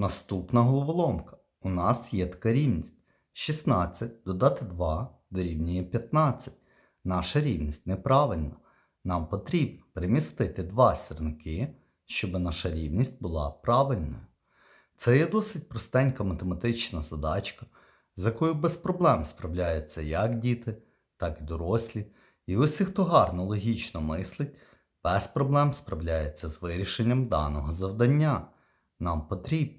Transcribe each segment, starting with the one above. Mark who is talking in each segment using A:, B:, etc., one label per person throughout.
A: Наступна головоломка. У нас є така рівність. 16 додати 2 дорівнює 15. Наша рівність неправильна. Нам потрібно перемістити два сірники, щоб наша рівність була правильною. Це є досить простенька математична задачка, з якою без проблем справляються як діти, так і дорослі. І усі, хто гарно логічно мислить, без проблем справляється з вирішенням даного завдання. Нам потрібно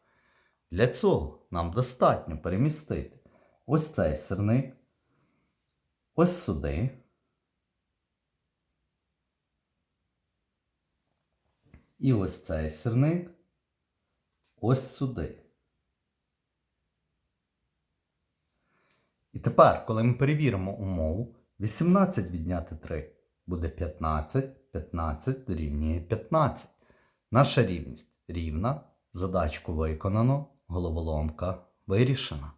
A: Для цього нам достатньо перемістити ось цей сирник, ось сюди. І ось цей сирник ось сюди. І тепер, коли ми перевіримо умову, 18 відняти 3 буде 15, 15 дорівнює 15. Наша рівність рівна, задачку виконано, головоломка вирішена.